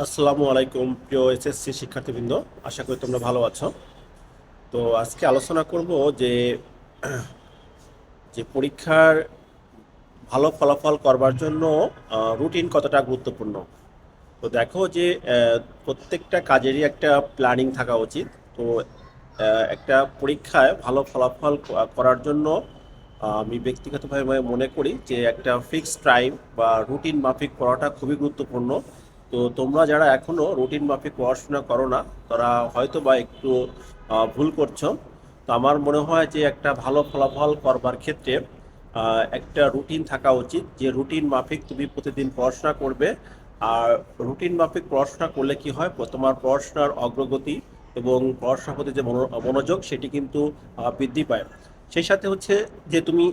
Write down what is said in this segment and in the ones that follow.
আসসালামু আলাইকুম, প্রিয় এসএসসি শিক্ষার্থীবৃন্দ। আশা করি তোমরা ভালো আছো। তো আজকে আলোচনা করব যে যে পরীক্ষার ভালো ফলাফল করবার জন্য রুটিন কতটা গুরুত্বপূর্ণ। তো দেখো যে প্রত্যেকটা কাজেরই একটা প্ল্যানিং থাকা উচিত। তো একটা পরীক্ষায় ভালো ফলাফল করার জন্য আমি ব্যক্তিগতভাবে মনে করি যে, একটা ফিক্সড টাইম বা রুটিন মাফিক পড়াটা খুবই গুরুত্বপূর্ণ। তো তোমরা যারা এখনও রুটিন মাফিক পড়াশোনা করো না, তারা হয়তো বা একটু ভুল করছ। তো আমার মনে হয় যে একটা ভালো ফলাফল করবার ক্ষেত্রে একটা রুটিন থাকা উচিত যে রুটিন মাফিক তুমি প্রতিদিন পড়াশোনা করবে। আর রুটিন মাফিক পড়াশোনা করলে কি হয়? তোমার পড়াশোনার অগ্রগতি এবং পড়াশোনার প্রতি যে মনো- মনোযোগ সেটি কিন্তু বৃদ্ধি পায়। সেই সাথে হচ্ছে যে তুমি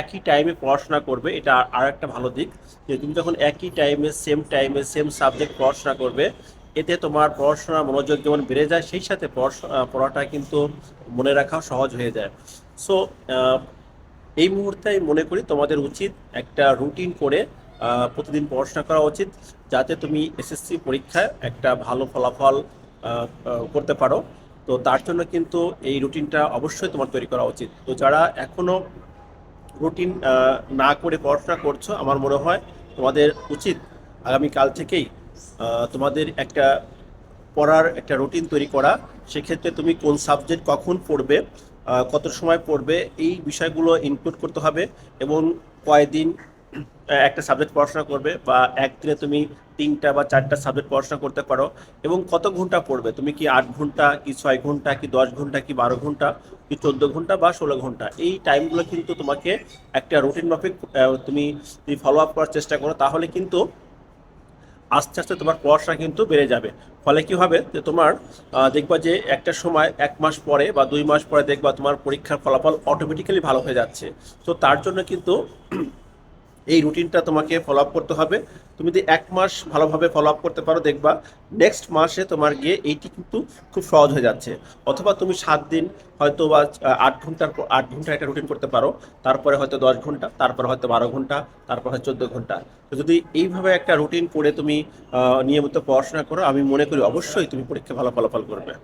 একই টাইমে পড়াশোনা করবে, এটা আর একটা ভালো দিক, যে তুমি যখন একই টাইমে সেম টাইমে সেম সাবজেক্ট পড়াশোনা করবে, এতে তোমার পড়াশোনার মনোযোগ যেমন বেড়ে যায়, সেই সাথে পড়াটা কিন্তু মনে রাখাও সহজ হয়ে যায়। সো এই মুহূর্তে আমি মনে করি তোমাদের উচিত একটা রুটিন করে প্রতিদিন পড়াশোনা করা উচিত, যাতে তুমি এসএসসি পরীক্ষায় একটা ভালো ফলাফল করতে পারো। তো তার জন্য কিন্তু এই রুটিনটা অবশ্যই তোমার তৈরি করা উচিত। তো যারা এখনও রুটিন না করে পড়াশোনা করছ, আমার মনে হয় তোমাদের উচিত আগামীকাল থেকেই তোমাদের একটা পড়ার একটা রুটিন তৈরি করা। সেক্ষেত্রে তুমি কোন সাবজেক্ট কখন পড়বে কত সময় পড়বে, এই বিষয়গুলো ইনক্লুড করতে হবে এবং কয়দিন একটা সাবজেক্ট পড়াশোনা করবে বা একদিনে তুমি তিনটা বা চারটা সাবজেক্ট পড়াশোনা করতে পারো এবং কত ঘণ্টা পড়বে? তুমি কি আট ঘণ্টা, কি ছয় ঘণ্টা, কি দশ ঘণ্টা, কি বারো ঘণ্টা, কি চোদ্দ ঘণ্টা বা ষোলো ঘণ্টা? এই টাইমগুলো কিন্তু তোমাকে একটা রুটিন মাফিক তুমি যদি ফলো আপ করার চেষ্টা করো, তাহলে কিন্তু আস্তে আস্তে তোমার পড়াশোনা কিন্তু বেড়ে যাবে। ফলে কি হবে? যে তোমার দেখবা যে একটা সময় এক মাস পরে বা দুই মাস পরে দেখবা তোমার পরীক্ষার ফলাফল অটোমেটিক্যালি ভালো হয়ে যাচ্ছে। তো তার জন্য কিন্তু এই রুটিনটা তোমাকে ফলো আপ করতে হবে। তুমি যদি এক মাস ভালোভাবে ফলো আপ করতে পারো, দেখবা নেক্সট মাসে তোমার গিয়ে এইটি কিন্তু খুব সহজ হয়ে যাচ্ছে। অথবা তুমি সাত দিন হয়তো বা আট ঘণ্টার আট ঘণ্টা একটা রুটিন করতে পারো। তারপরে হয়তো দশ ঘণ্টা, তারপরে হয়তো বারো ঘণ্টা, তারপর হয়তো চোদ্দ ঘণ্টা। তো যদি এইভাবে একটা রুটিন করে তুমি নিয়মিত পড়াশোনা করো, আমি মনে করি অবশ্যই তুমি পরীক্ষা ভালো ফলাফল করবে।